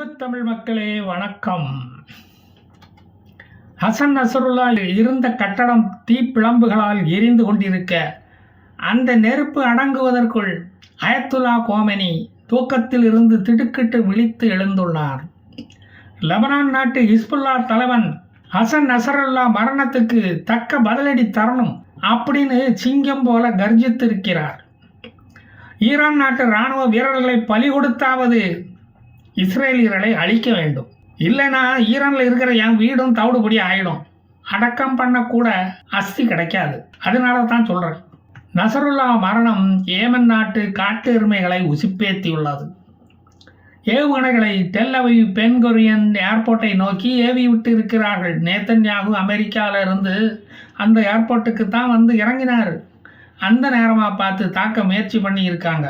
தமிழ் மக்களே வணக்கம். ஹசன் நசருல்லா இருந்த கட்டடம் தீப்பிழம்புகளால் எரிந்து கொண்டிருக்க அந்த நெருப்பு அடங்குவதற்குள் அயத்துல்லா கோமனி தூக்கத்தில் இருந்து திடுக்கிட்டு விழித்து எழுந்துள்ளார். லெபனான் நாட்டு ஹிஸ்புல்லா தலைவன் ஹசன் நசருல்லா மரணத்துக்கு தக்க பதிலடி தரணும் அப்படின்னு சிங்கம் போல கர்ஜித்திருக்கிறார். ஈரான் நாட்டு இராணுவ வீரர்களை பலி கொடுத்தாவது இஸ்ரேலியர்களை அழிக்க வேண்டும். இல்லைன்னா ஈரானில் இருக்கிற என் வீடும் தவிடுபடி ஆயிடும். அடக்கம் பண்ணக்கூட அஸ்தி கிடைக்காது. அதனால தான் சொல்கிறேன் நசருல்லா மரணம் ஏமன் நாட்டு காட்டு எருமைகளை உசிப்பேத்தியுள்ளது. ஏவுகணைகளை டெல்லவை பென்கொரியன் ஏர்போர்ட்டை நோக்கி ஏவி விட்டு இருக்கிறார்கள் நேத்தன்யாகு அமெரிக்காவிலிருந்து அந்த ஏர்போர்ட்டுக்கு தான் வந்து இறங்கினார். அந்த நேரமாக பார்த்து தாக்க முயற்சி பண்ணி இருக்காங்க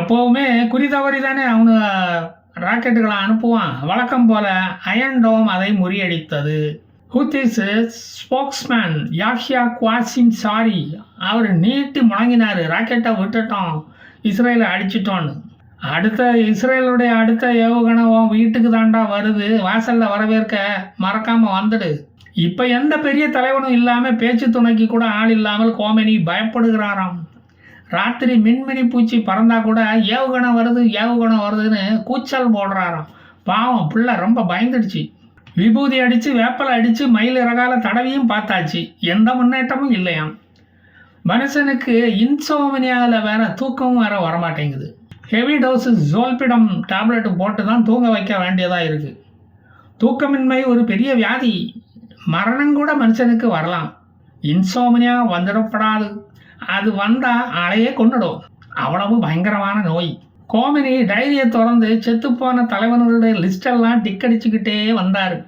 எப்போவுமே குறி தவறி தானே அவனு ராக்கெட்டுகளை அனுப்புவான். வழக்கம் போல அயன்டோம் அதை முறியடித்தது. Houthis spokesman Yahya Qasim Saree அவர் நீட்டி முழங்கினார். ராக்கெட்டை விட்டுட்டோம் இஸ்ரேலை அடிச்சிட்டோன்னு. அடுத்த இஸ்ரேலுடைய அடுத்த ஏவுகணை உன் வீட்டுக்கு தாண்டா வருது. வாசலில் வரவேற்க மறக்காமல் வந்துடு. இப்போ எந்த பெரிய தலைவனும் இல்லாமல் பேச்சு துணைக்கு கூட ஆள் இல்லாமல் கோமெனி பயப்படுகிறாராம். ராத்திரி மின்மினி பூச்சி பறந்தா கூட ஏவுகணம் வருது ஏவுகணம் வருதுன்னு கூச்சல் போடுறாராம். பாவம் பிள்ளை ரொம்ப பயந்துடுச்சு. விபூதி அடித்து வேப்பலை அடித்து மயில் இறகால தடவியும் பார்த்தாச்சு. எந்த முன்னேற்றமும் இல்லையாம். மனுஷனுக்கு இன்சோமனியாவில் வேற தூக்கமும் வேற வரமாட்டேங்குது. ஹெவி டோஸு ஜோல்பிடம் டேப்லெட் போட்டு தான் தூங்க வைக்க வேண்டியதாக இருக்குது தூக்கமின்மை ஒரு பெரிய வியாதி. மரணம் கூட மனுஷனுக்கு வரலாம். இன்சோமனியா வந்துடப்படாது. அது வந்தால் ஆளையே கொண்டுடும் அவ்வளவு பயங்கரமான நோய். கோமினி டைரியை திறந்து செத்துப்போன தலைவர்களுடைய லிஸ்டெல்லாம் டிக் அடிச்சுக்கிட்டே வந்தார்.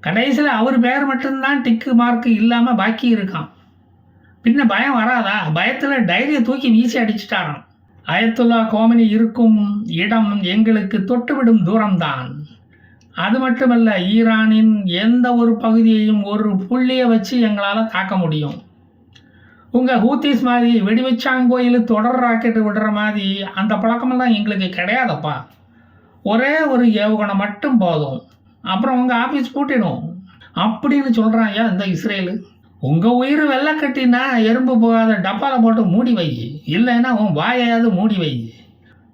கடைசியில் அவர் பேர் மட்டும்தான் டிக்கு மார்க்கு இல்லாமல் பாக்கி இருக்கான். பின்ன பயம் வராதா? பயத்தில் டைரியை தூக்கி வீசி அடிச்சிட்டாராம். அயத்துல்லா கோமினி இருக்கும் இடம் எங்களுக்கு தொட்டுவிடும் தூரம்தான். அது மட்டுமல்ல ஈரானின் எந்த ஒரு பகுதியையும் ஒரு புள்ளியை வச்சு எங்களால் தாக்க முடியும். உங்கள் ஹூத்திஸ் மாதிரி வெடிவச்சாங்கோயில் தொடர் ராக்கெட்டு விடுற மாதிரி அந்த பழக்கமெல்லாம் எங்களுக்கு கிடையாதப்பா. ஒரே ஒரு ஏவுகணை மட்டும் போதும். அப்புறம் உங்கள் ஆஃபீஸ் பூட்டிடும். அப்படின்னு சொல்கிறாங்க இந்த இஸ்ரேலு? உங்கள் உயிர் வெள்ளை கட்டினா எறும்பு போகாத டப்பாவில் போட்டு மூடி வை. இல்லைன்னா உன் வாயையாவது மூடி வை.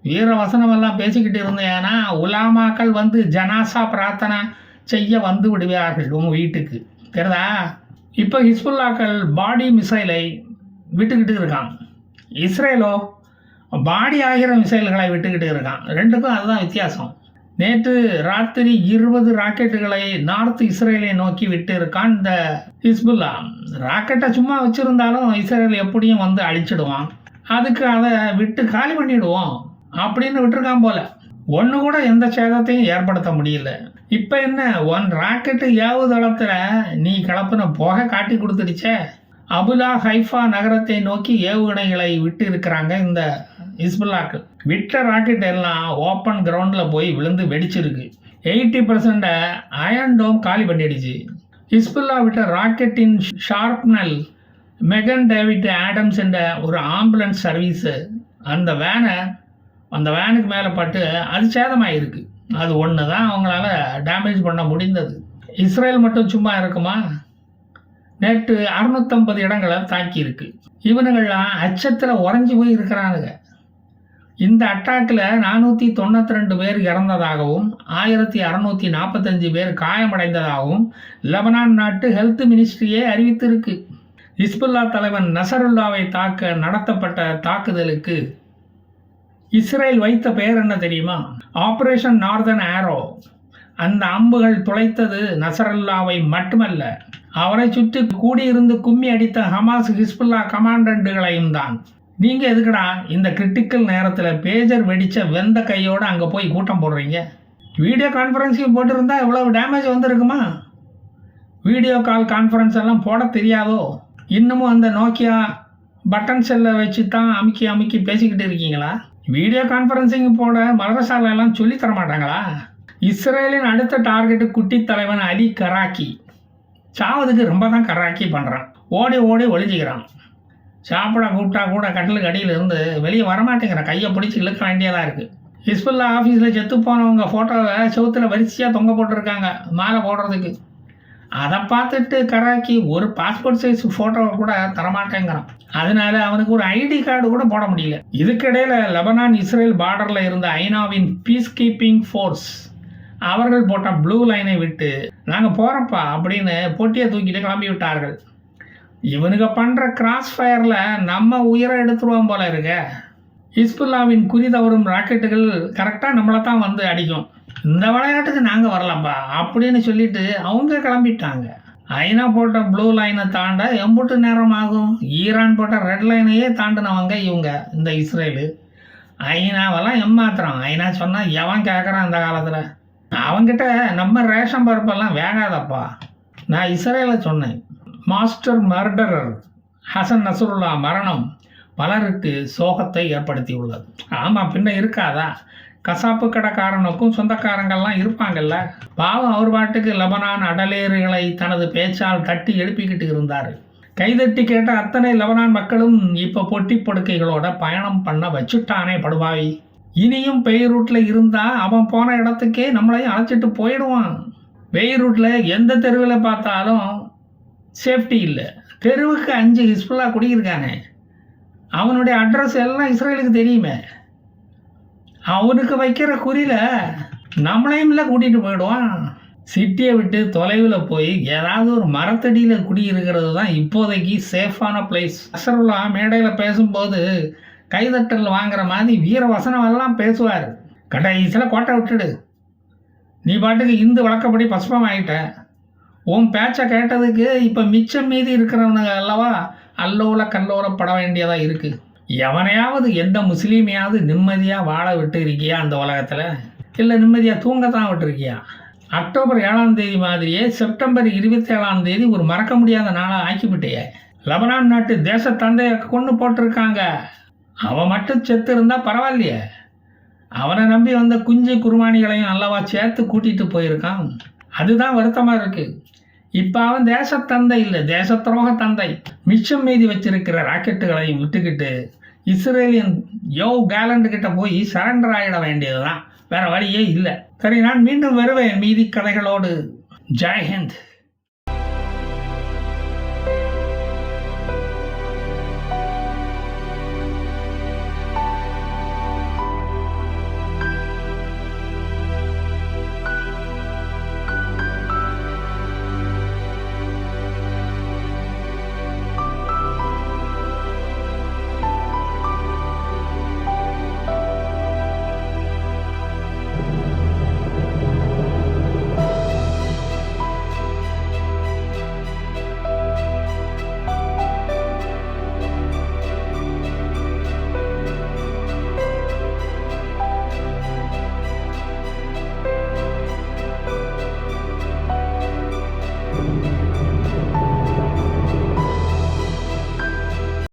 வீர வசனமெல்லாம் பேசிக்கிட்டு இருந்தேன்னா உலாமாக்கள் வந்து ஜனாசா பிரார்த்தனை செய்ய வந்து விடுவார்கள் உங்கள் வீட்டுக்கு. தெரியுதா? இப்போ ஹிஸ்புல்லாக்கள் பாடி மிசைலை விட்டுக்கிட்டு இருக்கான். இஸ்ரேலோ பாடி ஆகிற மிசைல்களை விட்டுக்கிட்டு இருக்கான். ரெண்டுக்கும் அதுதான் வித்தியாசம். நேற்று ராத்திரி இருபது ராக்கெட்டுகளை நார்த் இஸ்ரேலை நோக்கி விட்டு இருக்கான் இந்த ஹிஸ்புல்லா. ராக்கெட்டை சும்மா வச்சுருந்தாலும் இஸ்ரேல் எப்படியும் வந்து அழிச்சிடுவான். அதுக்கு அதை விட்டு காலி பண்ணிவிடுவோம் அப்படின்னு விட்டுருக்கான் போல. ஒன்று கூட எந்த சேதத்தையும் ஏற்படுத்த முடியல. இப்போ என்ன ஒன் ராக்கெட்டு ஏவுதளத்தில் நீ கலப்பின புகை காட்டி கொடுத்துடுச்சே. அபுலா ஹைஃபா நகரத்தை நோக்கி ஏவுகணைகளை விட்டு இருக்கிறாங்க இந்த ஹிஸ்புல்லாக்கள். விட்ட ராக்கெட் எல்லாம் ஓப்பன் கிரவுண்டில் போய் விழுந்து வெடிச்சிருக்கு. எயிட்டி பர்சண்ட்டை அயன் டோம் காலி பண்ணிடுச்சு. ஹிஸ்புல்லா விட்ட ராக்கெட்டின் ஷார்ப்னல் மெகன் டேவிட் ஆடம்ஸ் என்ற ஒரு ஆம்புலன்ஸ் சர்வீஸு அந்த வேனை அந்த வேனுக்கு மேலே பட்டு அது சேதமாயிருக்கு. அது ஒன்று தான் அவங்களால டேமேஜ் பண்ண முடிந்தது. இஸ்ரேல் மட்டும் சும்மா இருக்குமா? நேற்று அறுநூத்தம்பது இடங்களை தாக்கியிருக்கு. இவனுங்கள்லாம் அச்சத்தில் உறைஞ்சி போய் இருக்கிறானுங்க. இந்த அட்டாக்கில் நானூற்றி தொண்ணூற்றி ரெண்டு பேர் இறந்ததாகவும் ஆயிரத்தி அறநூற்றி நாற்பத்தஞ்சு பேர் காயமடைந்ததாகவும் லெபனான் நாட்டு ஹெல்த் மினிஸ்ட்ரியே அறிவித்திருக்கு. ஹிஸ்புல்லா தலைவன் நசருல்லாவை தாக்க நடத்தப்பட்ட தாக்குதலுக்கு இஸ்ரேல் வைத்த பெயர் என்ன தெரியுமா? ஆபரேஷன் நார்தன் ஆரோ அந்த அம்புகள் துளைத்தது நசரல்லாவை மட்டுமல்ல அவரை சுற்றி கூடியிருந்து கும்மி அடித்த ஹமாஸ் ஹிஸ்புல்லா கமாண்டன்ட்டுகளையும் தான். நீங்கள் எதுக்குடா இந்த கிரிட்டிக்கல் நேரத்தில் பேஜர் வெடித்த வெந்த கையோடு அங்கே போய் கூட்டம் போடுறீங்க? வீடியோ கான்ஃபரன்ஸிங் போட்டிருந்தா இவ்வளவு டேமேஜ் வந்திருக்குமா? வீடியோ கால் கான்ஃபரன்ஸ் எல்லாம் போட தெரியாதோ? இன்னமும் அந்த நோக்கியா பட்டன் செல்லை வச்சு தான் அமுக்கி அமுக்கி பேசிக்கிட்டு இருக்கீங்களா? வீடியோ கான்ஃபரன்சிங் போட மதரசால எல்லாம் சொல்லி தர மாட்டாங்களா? இஸ்ரேலின் அடுத்த டார்கெட்டு குட்டி தலைவன் அலி கராக்கி. சாவதுக்கு ரொம்ப தான் கராக்கி பண்ணுறான் ஓடி ஓடி ஒழிஞ்சிக்கிறான் சாப்பிட கூப்பிட்டா கூட கட்டிலுக்கு அடியில் இருந்து வெளியே வரமாட்டேங்கிறான் கையை பிடிச்சி இழுக்க வேண்டியதாக இருக்குது ஹிஸ்புல்லா ஆஃபீஸில் செத்து போனவங்க ஃபோட்டோவை செவுத்துல வரிசையாக தொங்க போட்டிருக்காங்க. மாலை போடுறதுக்கு. அதை பார்த்துட்டு கராக்கி ஒரு பாஸ்போர்ட் சைஸ் ஃபோட்டோவை கூட தரமாட்டேங்கிறான். அதனால அவனுக்கு ஒரு ஐடி கார்டு கூட போட முடியல. இதுக்கிடையில் லெபனான் இஸ்ரேல் பார்டரில் இருந்த ஐநாவின் பீஸ் கீப்பிங் ஃபோர்ஸ் அவர்கள் போட்ட ப்ளூ லைனை விட்டு நாங்கள் போகிறப்பா அப்படின்னு பொட்டியை தூக்கிட்டு கிளம்பி விட்டார்கள். இவனுங்க பண்ணுற கிராஸ் ஃபயரில் நம்ம உயிரை எடுத்துருவோம் போல இருக்க. ஹிஸ்புல்லாவின் குறி தவறும் ராக்கெட்டுகள் கரெக்டாக நம்மளை தான் வந்து அடிக்கும். இந்த விளையாட்டுக்கு நாங்கள் வரலப்பா அப்படின்னு சொல்லிட்டு அவங்க கிளம்பிட்டாங்க. ஐநா போட்ட ப்ளூ லைனை தாண்ட எம்புட்டு நேரம் ஆகும் ஈரான் போட்ட ரெட் லைனையே தாண்டினவங்க இவங்க இந்த இஸ்ரேலு. ஐநாவெல்லாம் எம்மாத்திரம் ஐநா சொன்னால் எவன் கேட்குறான் அந்த காலத்தில்? அவங்ககிட்ட நம்ம ரேஷன் பருப்பெல்லாம் வேகாதப்பா. நான் இஸ்ரேலை சொன்னேன். மாஸ்டர் மர்டரர் ஹசன் நசருல்லா மரணம் பலருக்கு சோகத்தை ஏற்படுத்தியுள்ளது. ஆமாம் பின்ன இருக்காதா? கசாப்பு கடைக்காரனுக்கும் சொந்தக்காரங்கள்லாம் இருப்பாங்கல்ல. பாவம் அவர் பாட்டுக்கு லெபனான் அடலேறுகளை தனது பேச்சால் தட்டி எழுப்பிக்கிட்டு இருந்தார். கைதட்டி கேட்ட அத்தனை லெபனான் மக்களும் இப்போ பொட்டி படுக்கைகளோட பயணம் பண்ண வச்சுட்டானே படுபாவி. இனியும் பெய்ரூட்டில் இருந்தால் அவன் போன இடத்துக்கே நம்மளையும் அழைச்சிட்டு போயிடுவான். பெய்ரூட்டில் எந்த தெருவில் பார்த்தாலும் சேஃப்டி இல்லை. தெருவுக்கு அஞ்சு ஹிஸ்புல்லா குடியிருக்கானே. அவனுடைய அட்ரஸ் எல்லாம் இஸ்ரேலுக்கு தெரியுமே. அவனுக்கு வைக்கிற குறியில் நம்மளையும் இல்லை கூட்டிகிட்டு போயிடுவான். சிட்டியை விட்டு தொலைவில் போய் ஏதாவது ஒரு மரத்தடியில் குடியிருக்கிறது தான் இப்போதைக்கு சேஃபான பிளேஸ் அசருல்லா மேடையில் பேசும்போது கைதட்டல் வாங்குற மாதிரி வீர வசனம் எல்லாம் பேசுவார். கடைசியில் கோட்டை விட்டுடு. நீ பாட்டுக்கு இந்து வழக்கப்படி பசுபம் ஆகிட்ட உன் பேச்சை கேட்டதுக்கு இப்போ மிச்சம் மீதி இருக்கிறவனுங்க அல்லவா அல்லோல கல்லோலப்பட வேண்டியதாக இருக்குது எவனையாவது எந்த முஸ்லீமையாவது நிம்மதியாக வாழ விட்டு இருக்கியா அந்த உலகத்தில்? இல்லை நிம்மதியாக தூங்கத்தான் விட்டுருக்கியா? அக்டோபர் ஏழாம் தேதி மாதிரியே செப்டம்பர் இருபத்தி ஏழாம் தேதி ஒரு மறக்க முடியாத நாளாக ஆக்கிவிட்டேயே. லெபனான் நாட்டு தேச தந்தையை கொண்டு போட்டிருக்காங்க. அவன் மட்டும் செத்து இருந்தால் பரவாயில்லையே. அவனை நம்பி வந்த குஞ்சு குருமானிகளையும் அல்லவா சேர்த்து கூட்டிகிட்டு போயிருக்கான். அதுதான் வருத்தமாக இருக்குது இப்போ அவன் தேசத்தந்தை இல்லை தேச துரோக தந்தை. மிச்சம் மீதி வச்சிருக்கிற ராக்கெட்டுகளையும் விட்டுக்கிட்டு இஸ்ரேலியன் யோ கேலண்ட் கிட்ட போய் சரண்டர் ஆகிட வேண்டியதுதான். வேற வழியே இல்லை. சரி நான் மீண்டும் வருவேன். மீதி கதைகளோடு. ஜெய்ஹிந்த்